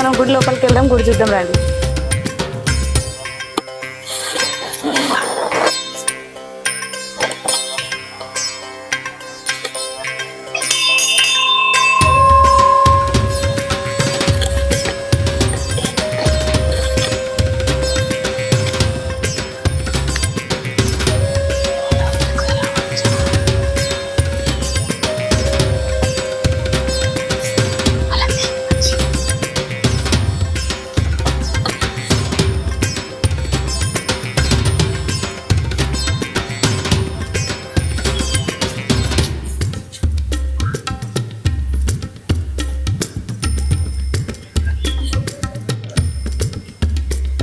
మనం గుడి లోపలికి వెళ్దాం గుడి చూద్దాం రండి.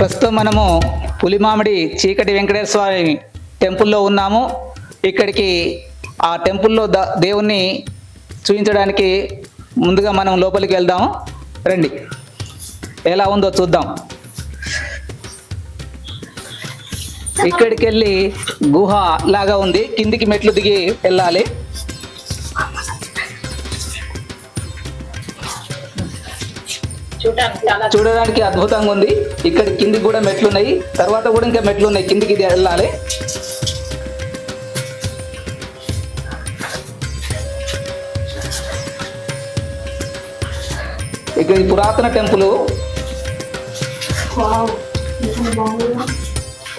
ప్రస్తుతం మనము పులిమామిడి చీకటి వెంకటేశ్వర స్వామి టెంపుల్లో ఉన్నాము. ఇక్కడికి ఆ టెంపుల్లో ద దేవుణ్ణి చూపించడానికి ముందుగా మనం లోపలికి వెళ్దాము రండి. ఎలా ఉందో చూద్దాం. ఇక్కడికి వెళ్ళి గుహ లాగా ఉంది. కిందికి మెట్లు దిగి వెళ్ళాలి. చూడడానికి అద్భుతంగా ఉంది. ఇక్కడ కిందికి కూడా మెట్లు ఉన్నాయి తర్వాత కూడా ఇంకా మెట్లు ఉన్నాయి కిందికి ఇది వెళ్ళాలి. ఇక్కడ పురాతన టెంపుల్.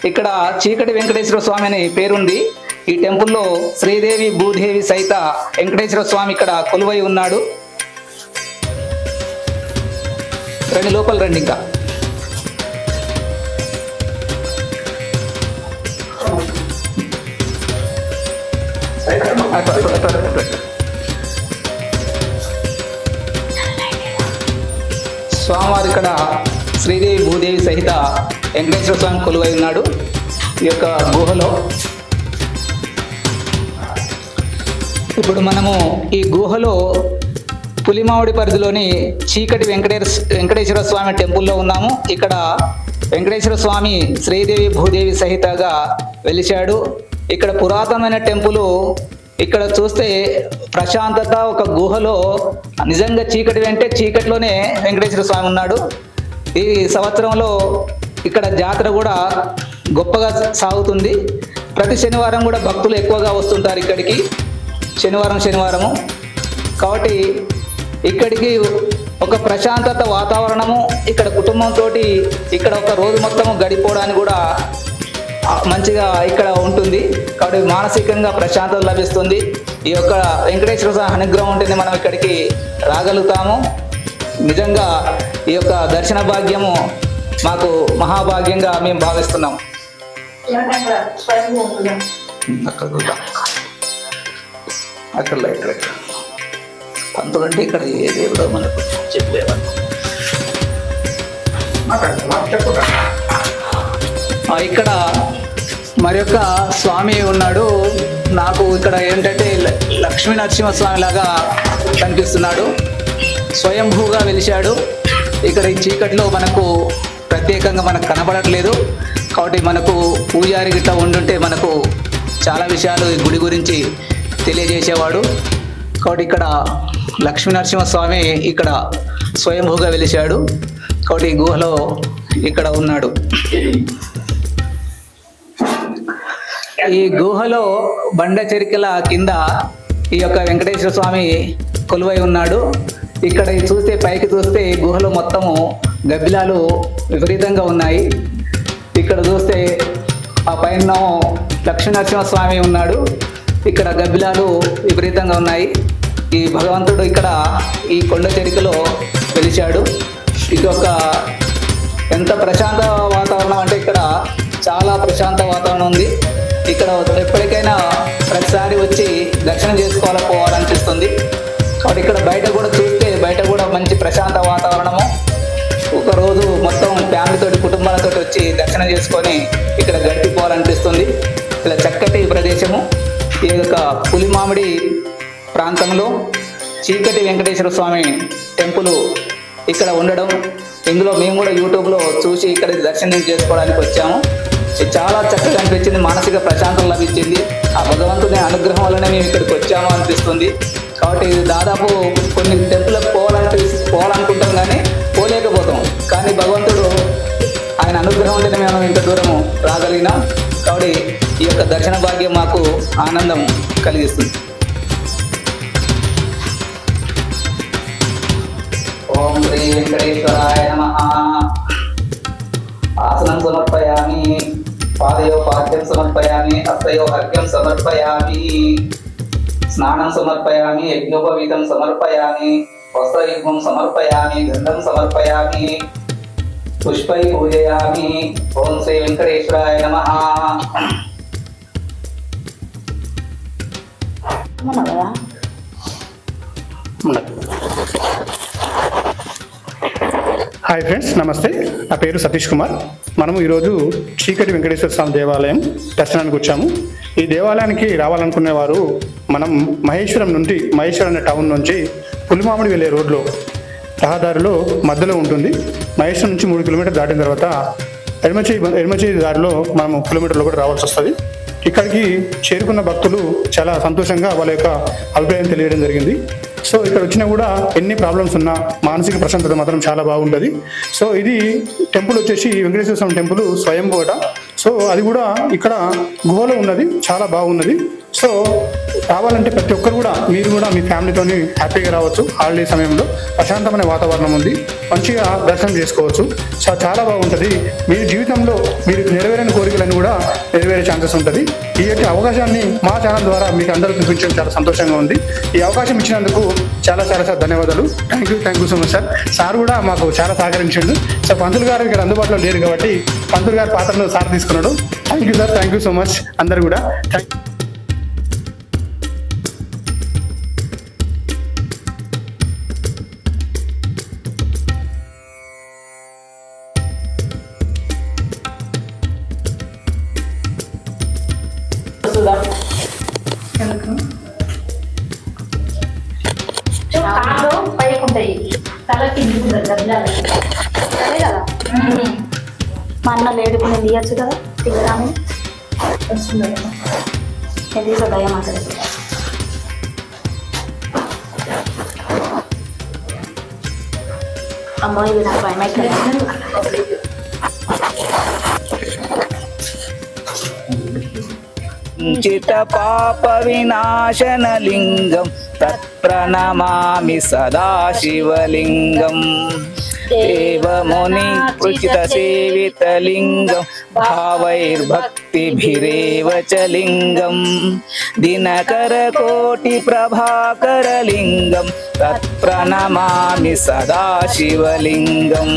ఇక్కడ చీకటి వెంకటేశ్వర స్వామి అనే పేరుంది. ఈ టెంపుల్లో శ్రీదేవి భూదేవి సైత వెంకటేశ్వర స్వామి ఇక్కడ కొలువై ఉన్నాడు. రండి లోపల రండి ఇంకా. స్వామివారు ఇక్కడ శ్రీదేవి భూదేవి సహిత వెంకటేశ్వర స్వామి కొలువై ఉన్నాడు. ఈ యొక్క గుహలో. ఇప్పుడు మనము ఈ గుహలో పులిమామిడి పరిధిలోని చీకటి వెంకటేశ్వర వెంకటేశ్వర స్వామి టెంపుల్లో ఉన్నాము. ఇక్కడ వెంకటేశ్వర స్వామి శ్రీదేవి భూదేవి సహితగా వెలిచాడు ఇక్కడ పురాతనమైన టెంపుల్ ఇక్కడ చూస్తే ప్రశాంతత ఒక గుహలో నిజంగా చీకటి వెంటే చీకటిలోనే వెంకటేశ్వర స్వామి ఉన్నాడు. ఈ సంవత్సరంలో ఇక్కడ జాతర కూడా గొప్పగా సాగుతుంది. ప్రతి శనివారం కూడా భక్తులు ఎక్కువగా వస్తుంటారు ఇక్కడికి. శనివారం శనివారము. కాబట్టి ఇక్కడికి ఒక ప్రశాంతత వాతావరణము ఇక్కడ కుటుంబంతో ఇక్కడ ఒక రోజు మొత్తం గడిపోవడానికి కూడా మంచిగా ఇక్కడ ఉంటుంది. కాబట్టి మానసికంగా ప్రశాంతత లభిస్తుంది. ఈ యొక్క వెంకటేశ్వర స్వామి అనుగ్రహం ఉంటేనే మనం ఇక్కడికి రాగలుగుతాము. నిజంగా ఈ యొక్క దర్శన భాగ్యము మాకు మహాభాగ్యంగా మేము భావిస్తున్నాం. అక్కడ. అక్కడ ఇక్కడ ఇక్కడ ఏ దేవుడో మనకు చెప్పేవారు ఇక్కడ మరి యొక్క స్వామి ఉన్నాడు. నాకు ఇక్కడ ఏంటంటే లక్ష్మీ నరసింహస్వామి లాగా కనిపిస్తున్నాడు. స్వయంభూగా వెలిశాడు. ఇక్కడ ఈ చీకట్లో మనకు ప్రత్యేకంగా మనకు కనబడట్లేదు. కాబట్టి మనకు పూజారి గిట్లా ఉండుంటే మనకు చాలా విషయాలు ఈ గుడి గురించి తెలియజేసేవాడు. కాబట్టి ఇక్కడ లక్ష్మీ నరసింహస్వామి ఇక్కడ స్వయంభూగా వెలిశాడు. కాబట్టి గుహలో ఇక్కడ ఉన్నాడు. ఈ గుహలో బండ చెరికల కింద ఈ యొక్క వెంకటేశ్వర స్వామి కొలువై ఉన్నాడు. ఇక్కడ చూస్తే పైకి చూస్తే గుహలో మొత్తము గబ్బిలాలు విపరీతంగా ఉన్నాయి. ఇక్కడ చూస్తే ఆ పైన లక్ష్మీనరసింహ స్వామి ఉన్నాడు. ఇక్కడ గబ్బిలాలు విపరీతంగా ఉన్నాయి. ఈ భగవంతుడు ఇక్కడ ఈ కొండ చెరికలో వెలిచాడు ఇది ఒక ఎంత ప్రశాంత వాతావరణం అంటే ఇక్కడ చాలా ప్రశాంత వాతావరణం ఉంది. ఇక్కడ ఎప్పటికైనా ప్రతిసారి వచ్చి దర్శనం చేసుకోవాలి పోవాలనిపిస్తుంది కాబట్టి ఇక్కడ బయట కూడా చూస్తే బయట కూడా మంచి ప్రశాంత వాతావరణము. ఒక రోజు మొత్తం ఫ్యామిలీతోటి కుటుంబాలతో వచ్చి దర్శనం చేసుకొని ఇక్కడ గడిపిపోవాలనిపిస్తుంది. ఇలా చక్కటి ప్రదేశము. ఈ యొక్క పులిమామిడి ప్రాంతంలో చీకటి వెంకటేశ్వర స్వామి టెంపుల్ ఇక్కడ ఉండడం. ఇందులో మేము కూడా యూట్యూబ్లో చూసి ఇక్కడ దర్శనం చేసుకోవడానికి వచ్చాము. ఇది చాలా చక్కగా అనిపించింది మానసిక ప్రశాంతం లభించింది. ఆ భగవంతుని అనుగ్రహం వల్లనే మేము ఇక్కడికి వచ్చాము అనిపిస్తుంది. కాబట్టి ఇది దాదాపు కొన్ని టెంపుల్కి పోవాలంటే పోవాలనుకుంటాం కానీ పోలేకపోతాం. కానీ భగవంతుడు ఆయన అనుగ్రహం ఉంటేనే మేము ఇంత దూరము రాగలిగినాం. కాబట్టి ఈ యొక్క దర్శన భాగ్యం మాకు ఆనందం కలిగిస్తుంది. हस्तयो अर्घ्यं समर्पयामि। स्नानं समर्पयामि यज्ञोपवीतं समर्पयामि वस्त्रयुग्मं समर्पयामि गन्धं समर्पयामि पुष्पै ओम श्री वेंकटेश्वराय नमः। नमः హాయ్ ఫ్రెండ్స్ నమస్తే. నా పేరు సతీష్ కుమార్. మనము ఈరోజు చీకటి వెంకటేశ్వర స్వామి దేవాలయం దర్శనానికి వచ్చాము. ఈ దేవాలయానికి రావాలనుకునే వారు మనం మహేశ్వరం నుండి మహేశ్వరం అనే టౌన్ నుంచి పులిమామిడి వెళ్ళే రోడ్లో రహదారిలో మధ్యలో ఉంటుంది. మహేశ్వరం నుంచి మూడు కిలోమీటర్ దాటిన తర్వాత ఎడమచి ఎడమచేయి దారిలో మనం కిలోమీటర్ లోపల రావాల్సి వస్తుంది. ఇక్కడికి చేరుకున్న భక్తులు చాలా సంతోషంగా వాళ్ళ యొక్క అభిప్రాయం తెలియడం జరిగింది. సో ఇక్కడ వచ్చినా కూడా ఎన్ని ప్రాబ్లమ్స్ ఉన్నా మానసిక ప్రశాంతత మాత్రం చాలా బాగుంటుంది. సో ఇది టెంపుల్ వచ్చేసి వెంకటేశ్వర స్వామి టెంపుల్ స్వయంభూట. సో అది కూడా ఇక్కడ గుహలో ఉన్నది. చాలా బాగున్నది. సో రావాలంటే ప్రతి ఒక్కరు కూడా మీరు కూడా మీ ఫ్యామిలీతోని హ్యాపీగా రావచ్చు. హాలిడే సమయంలో ప్రశాంతమైన వాతావరణం ఉంది. మంచిగా దర్శనం చేసుకోవచ్చు. సో చాలా బాగుంటుంది. మీ జీవితంలో మీరు నెరవేరని కోరికలను కూడా నెరవేరే ఛాన్సెస్ ఉంటుంది. ఈ యొక్క అవకాశాన్ని మా ఛానల్ ద్వారా మీకు అందరూ చూపించడం చాలా సంతోషంగా ఉంది. ఈ అవకాశం ఇచ్చినందుకు చాలా చాలా సార్ ధన్యవాదాలు. Thank you thank you so much sir sir కూడా మాకు చాలా సహకరించండు. సో పంతులు గారు ఇక్కడ అందుబాటులో లేరు కాబట్టి పంతులు గారి పాత్రలో సార్ తీసుకున్నాడు. Thank you sir thank you so much అందరు కూడా. థ్యాంక్ हिंदी सुधा तेलराम हिंदी सदाया माता I'm not even gonna buy my credit. चित पाप विनाशन लिंगम। प्रणमामि सदा शिवलिङ्गम् मुनिकृचितसेवितलिङ्गं भावैर्भक्तिभिरेव च लिङ्गं दिनकरकोटिप्रभाकरलिङ्गं तत्प्रणमामि सदा शिवलिङ्गम्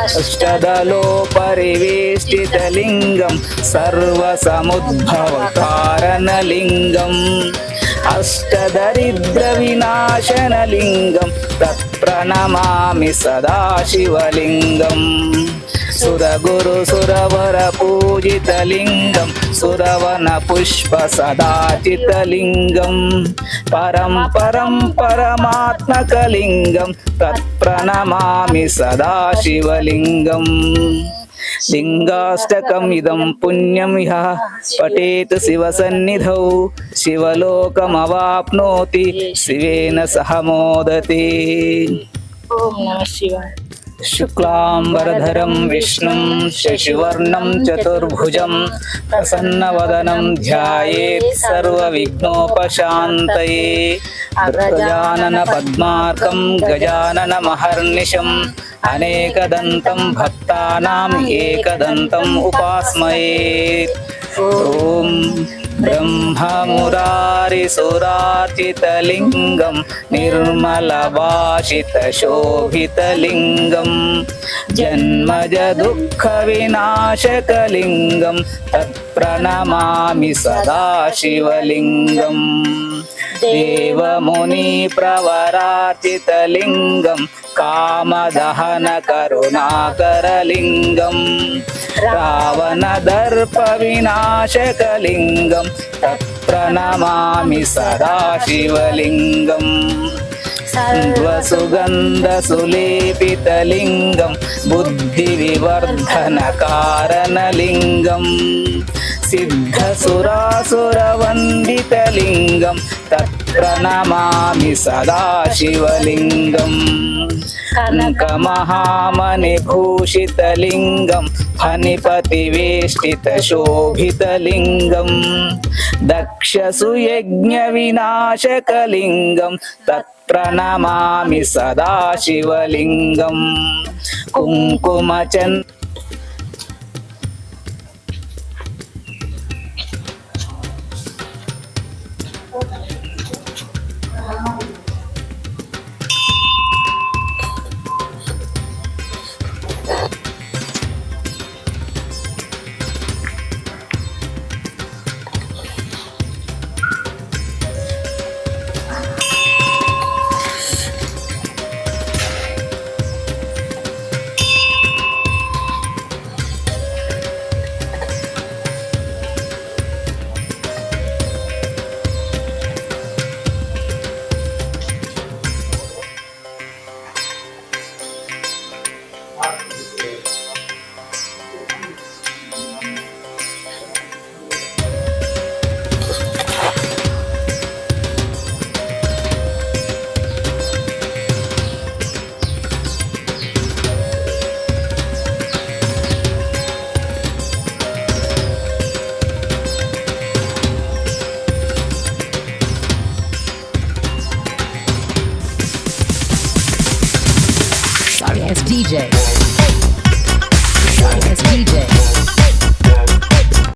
अष्टदलोपरिवेष्टितलिङ्गं सर्वसमुद्भवकारणलिङ्गम्। అష్టదరిద్ర వినాశనలింగం కోటి ప్రభాకర తత్ప్రణమామి సదా సురగురు సురవర పూజితలింగం సురవన పుష్ప సదాచితలింగం. పరం పరం పరమాత్మకలింగం తత్ప్రణమామి సదాశివలింగం. లింగాష్టకం ఇదం పుణ్యం ఇహ. పఠేత్ శివ సన్నిధౌ శివలోకమవాప్నోతి. శివేన సహ మోదతే. ఓం నమ శివాయ. శుక్లాంబరధరం విష్ణుం శశివర్ణం చతుర్భుజం. ప్రసన్నవదనం ధ్యాయేత్ సర్వవిఘ్నోపశాంతయే. గజానన పద్మార్కం గజానన మహర్నిశం. अनेकदन्तं भक्तानाम् एकदन्तम् उपास्मयेत् ॐ ब्रह्ममुरारिसुरार्चितलिङ्गं निर्मलभाषितशोभितलिङ्गं जन्मजदुःखविनाशकलिङ्गं तत्प्रणमामि सदाशिवलिङ्गम् देवमुनिप्रवरार्चितलिङ्गम् शिवलिङ्गम् देवमुनिप्रवरार्चितलिङ्गं कामदहनकरुणाकरलिङ्गम् रावणदर्पविनाशकलिङ्गं तत्प्रणमामि सदा शिवलिङ्गम् सर्वसुगन्धसुलेपितलिङ्गं बुद्धिविवर्धनकारणलिङ्गम् सिद्धसुरासुरवन्दितलिङ्गं तत्प्रणमामि सदा शिवलिङ्गम् कनकमहामणिभूषितलिङ्गं फणिपतिवेष्टितशोभितलिङ्गं दक्षसुयज्ञविनाशकलिङ्गं तत्प्रणमामि सदा शिवलिङ्गं कुङ्कुमचन्